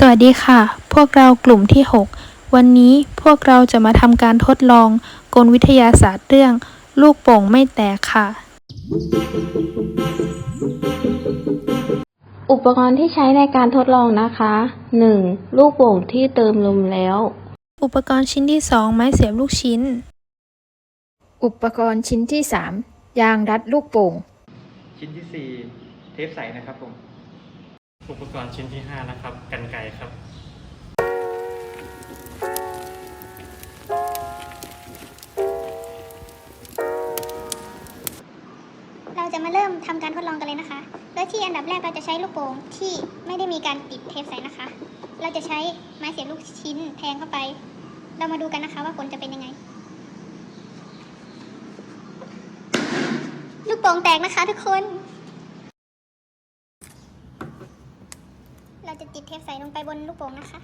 สวัสดีค่ะ พวกเรากลุ่มที่ 6 วันนี้พวกเราจะมาทำการทดลองกลวิทยาศาสตร์เรื่อง ลูกโป่งไม่แตกค่ะ อุปกรณ์ที่ใช้ในการทดลองนะคะ 1. ลูกโป่งที่เติมลมแล้ว อุปกรณ์ชิ้นที่ 2 ไม้เสียบลูกชิ้น อุปกรณ์ชิ้นที่ 3 ยางรัดลูกโป่ง ชิ้นที่ 4 เทปใสนะครับผม อุปกรณ์ชิ้นที่ 5 นะครับกั เราจะมาเริ่มทำการทดลองกันเลยนะคะ โดยที่อันดับแรกเราจะใช้ลูกโป่งที่ไม่ได้มีการติดเทปใส่นะคะ เราจะใช้ไม้เสียบลูกชิ้นแทงเข้าไป เรามาดูกันนะคะว่าผลจะเป็นยังไง ลูกโป่งแตกนะคะทุกคน เราจะติดเทปใส่ลงไปบนลูกโป่งนะคะ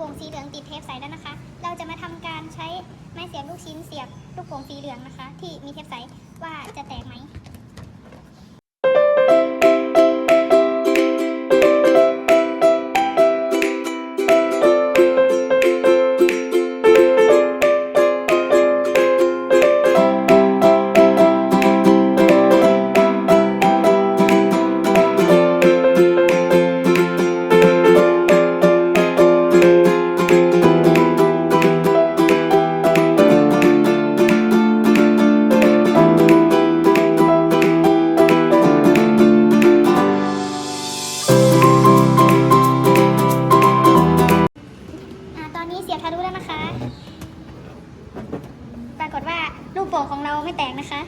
ป่งสีเหลืองติดเทปใสแล้วนะคะ เราจะมาทำการใช้ไม้เสียบลูกชิ้นเสียบลูกโป่งสีเหลืองนะคะ ที่มีเทปใสว่าจะแตกไหม โป่งของเราไม่แตกนะคะ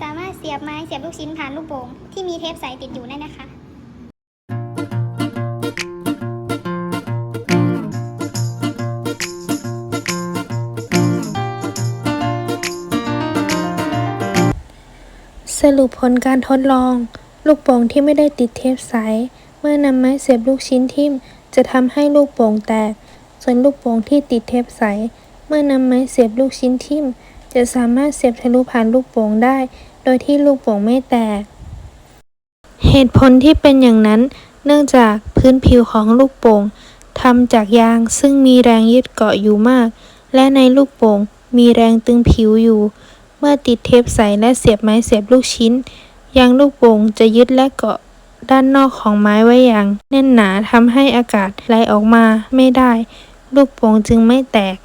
สามารถเสียบไม้เสียบลูกชิ้นผ่านลูกโป่งที่มีเทปใสติดอยู่ได้นะคะสรุปผลการทดลอง ลูกโป่งที่ไม่ได้ติดเทปใส เมื่อนำไม้เสียบลูกชิ้นทิ่ม จะทำให้ลูกโป่งแตก ส่วนลูกโป่งที่ติดเทปใส เมื่อนำไม้เสียบลูกชิ้นทิ่ม จะสามารถเสียบทะลุผ่านลูกโป่งได้ โดยที่ลูกโป่งไม่แตก เหตุผลที่เป็นอย่างนั้น เนื่องจากพื้นผิวของลูกโป่งทำจากยางซึ่งมีแรงยึดเกาะอยู่มาก และในลูกโป่งมีแรงตึงผิวอยู่ เมื่อติดเทปใสและเสียบไม้เสียบลูกชิ้น ยางลูกโป่งจะยึดและเกาะด้านนอกของไม้ไว้อย่างแน่นหนาทำให้อากาศไหลออกมาไม่ได้ ลูกโป่งจึงไม่แตก